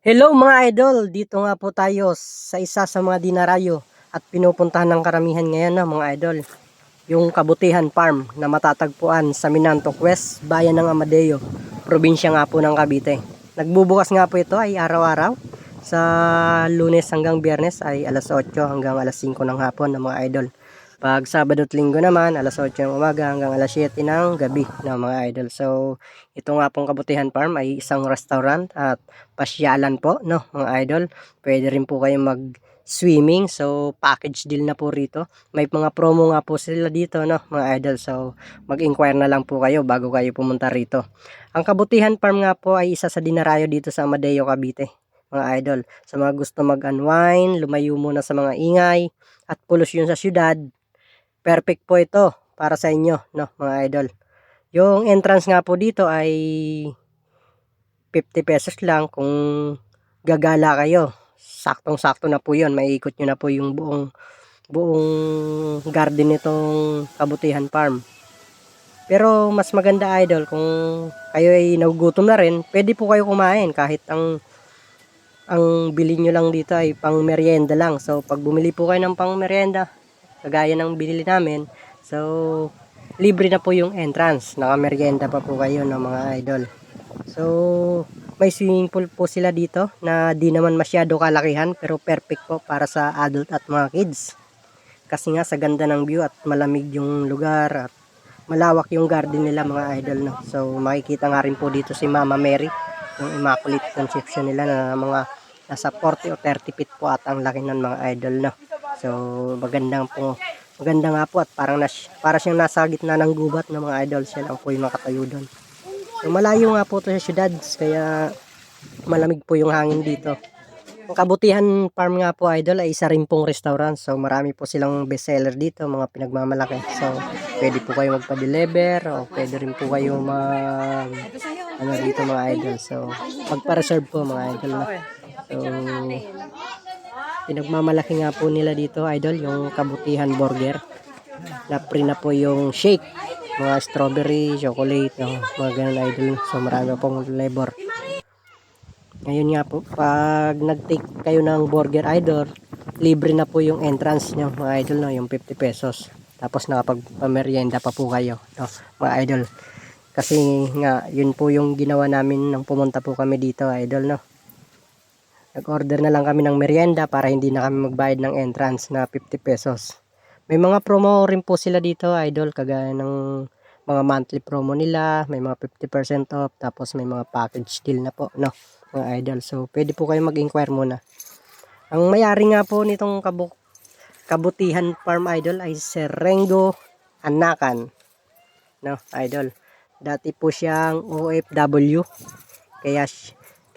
Hello mga idol, dito nga po tayo sa isa sa mga dinarayo at pinupuntahan ng karamihan ngayon na mga idol. Yung Kabutihan Farm na matatagpuan sa Minantok West, bayan ng Amadeo, probinsya nga po ng Cavite. Nagbubukas nga po ito ay araw-araw sa lunes hanggang biyernes ay alas 8 hanggang alas 5 ng hapon ng mga idol. Pag Sabado at Linggo naman, alas 8 ng umaga hanggang alas 7 ng gabi ng mga idol. So, ito nga pong Kabutihan Farm ay isang restaurant at pasyalan po, no, mga idol. Pwede rin po kayong mag-swimming. So, package deal na po rito. May mga promo nga po sila dito, no, mga idol. So, mag-inquire na lang po kayo bago kayo pumunta rito. Ang Kabutihan Farm nga po ay isa sa dinarayo dito sa Amadeo, Cavite, mga idol. Sa mga gusto mag-unwind, lumayo muna sa mga ingay at polusyon sa syudad, perfect po ito para sa inyo, no, mga idol. Yung entrance nga po dito ay 50 pesos lang kung gagala kayo. Saktong-sakto na po 'yon. Maiikot nyo na po yung buong buong garden nitong Kabutihan Farm. Pero mas maganda idol kung kayo ay nagugutom na rin, pwede po kayo kumain kahit ang ang bili nyo lang dito ay pang merienda lang. So pag bumili po kayo ng pang merienda, kagaya ng binili namin, so libre na po yung entrance. Naka-merienda pa po kayo ng mga idol. So, may swimming pool po sila dito na di naman masyado kalakihan pero perfect po para sa adult at mga kids. Kasi nga sa ganda ng view at malamig yung lugar at malawak yung garden nila mga idol. No? So, makikita nga rin po dito si Mama Mary, yung immaculate conception nila na mga nasa 40 o 30 feet po at ang laki ng mga idol. No? So, magandang po Maganda nga po at parang nas, para siyang nasa gitna ng gubat ng mga idol. Siya lang po yung nakatayo doon. So, malayo nga po ito sa syudad kaya malamig po yung hangin dito. Ang Kabutihan Farm nga po idol ay isa rin pong restaurant. So marami po silang bestseller dito, mga pinagmamalaki. So pwede po kayo magpa-deliver o pwede rin po kayo mag ano dito mga idol. So magpa-reserve po mga idol. No? So pinagmamalaki nga po nila dito idol yung Kabutihan Burger. Na free na po yung shake mga strawberry, chocolate, oh, mga ganun idol. So marami pong flavor. Ngayon nga po, pag nag-take kayo ng burger idol, libre na po yung entrance nyo mga idol, no? yung 50 pesos. Tapos nakapagpamerienda pa po kayo, no? mga idol. Kasi nga, yun po yung ginawa namin nang pumunta po kami dito, idol, no. Nag-order na lang kami ng merienda para hindi na kami magbayad ng entrance na 50 pesos. May mga promo rin po sila dito, idol, kagaya ng mga monthly promo nila, may mga 50% off, tapos may mga package deal na po, no, mga idol. So, pwede po kayo mag-inquire muna. Ang mayari nga po nitong kabuk kabutihan farm idol ay si Rengo Anakan, no, idol. Dati po siyang OFW, kaya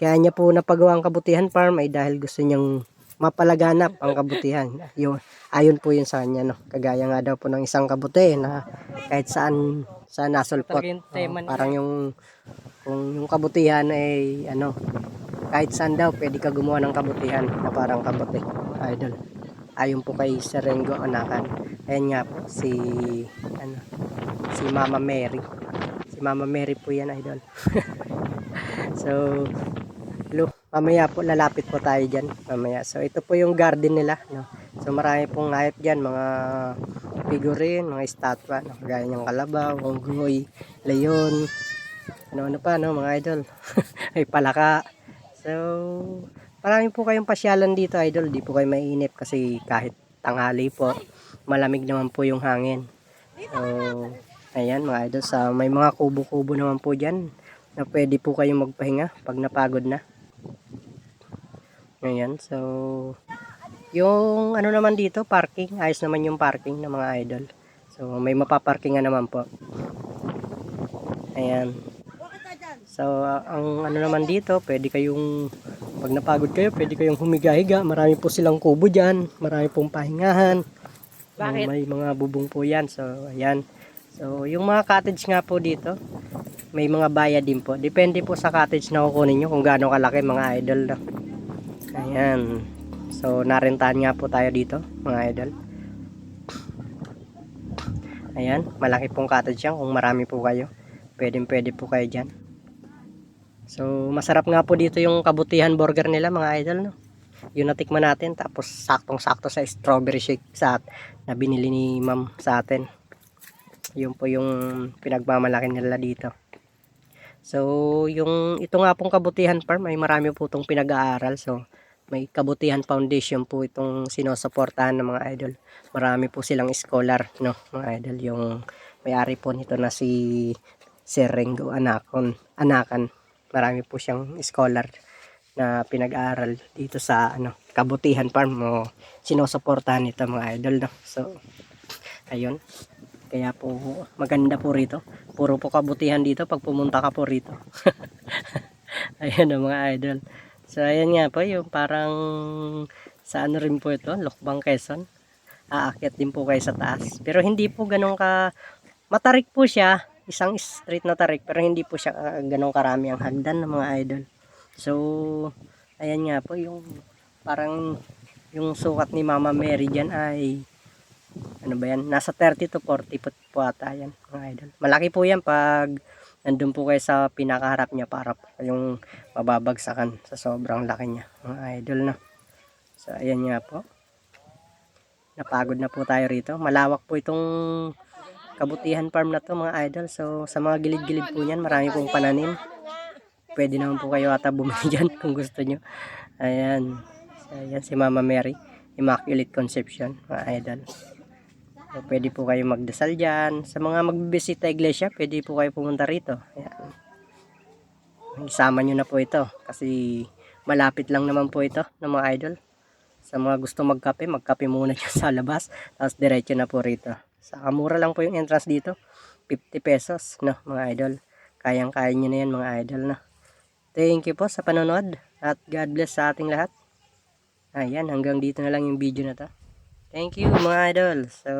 kaya niya po napagawa ang kabutihan farm ay dahil gusto niyang mapalaganap ang kabutihan. Yun, ayon po yun sa kanya, no. Kagaya nga daw po ng isang kabute na kahit saan sa nasulpot. Oh, parang yung kung yung kabutihan ay ano, kahit saan daw pwede ka gumawa ng kabutihan na parang kabute. Idol. Ayon po kay Serengo Anakan. Ayan nga po si ano si Mama Mary. Si Mama Mary po yan, idol. so, mamaya po lalapit po tayo diyan mamaya. So, ito po yung garden nila, no. So, marami pong hayop diyan, mga figurine, mga estatwa, no? gaya ng kalabaw, unggoy, leon, ano-ano pa, no, mga idol. Ay, palaka. So, marami po kayong pasyalan dito, idol. Di po kayo mainip kasi kahit tanghali po, malamig naman po yung hangin. So, ayan mga idol, sa may mga kubo-kubo naman po dyan na pwede po kayong magpahinga pag napagod na. Ayan, so, yung ano naman dito, parking, ayos naman yung parking ng mga idol. So, may mapaparkingan naman po. Ayan. So, ang ano naman dito, pwede kayong, pag napagod kayo, pwede kayong humiga-higa. Marami po silang kubo dyan. Marami pong pahingahan. So, Bakit? may mga bubong po yan. So, ayan. So, yung mga cottage nga po dito, may mga bayad din po. Depende po sa cottage na kukunin nyo kung gaano kalaki mga idol. No? Ayan. So, narentahan nga po tayo dito, mga idol. Ayan, malaki pong cottage yan kung marami po kayo. Pwede pwede po kayo dyan. So, masarap nga po dito yung kabutihan burger nila mga idol, no? Yung natikman natin, tapos saktong-sakto sa strawberry shake sa na binili ni ma'am sa atin. Yun po yung pinagmamalaki nila dito. So, yung ito nga pong kabutihan farm ay marami po itong pinag-aaral. So, may kabutihan foundation po itong sinusuportahan ng mga idol. Marami po silang scholar, no, mga idol. Yung may-ari po nito na si Sir Rengo Anakon, Anakan. Marami po siyang scholar na pinag-aaral dito sa ano, kabutihan farm mo sinusuportahan nito mga idol no. So ayun. Kaya po maganda po rito. Puro po kabutihan dito pag pumunta ka po rito. ayun ang mga idol. So ayan nga po yung parang sa ano rin po ito, Lokbang Quezon. Aakyat din po kayo sa taas. Pero hindi po ganun ka matarik po siya, isang street na tarik pero hindi po siya ah, ganun karami ang hagdan ng mga idol. So, ayan nga po yung parang yung sukat ni Mama Mary dyan ay ano ba yan? Nasa 30 to 40 po, po ata yan mga idol. Malaki po yan pag nandun po kayo sa pinakaharap niya para yung mababagsakan sa sobrang laki niya mga idol na. So ayan nga po. Napagod na po tayo rito. Malawak po itong kabutihan farm na to mga idol. So sa mga gilid-gilid po niyan marami pong pananim pwede naman po kayo ata bumili dyan kung gusto nyo. Ayan. So, ayan si Mama Mary. Immaculate Conception, mga idol. So, pwede po kayo magdasal dyan. Sa mga magbibisita iglesia, pwede po kayo pumunta rito. Ayan. Isama nyo na po ito. Kasi malapit lang naman po ito ng mga idol. Sa mga gusto magkape, magkape muna dyan sa labas. Tapos diretso na po rito. Sa mura lang po yung entrance dito. 50 pesos, no, mga idol. Kayang-kaya nyo na yan, mga idol, no. Thank you po sa panonood at God bless sa ating lahat. Ayan, hanggang dito na lang yung video na to. Thank you mga idol. So,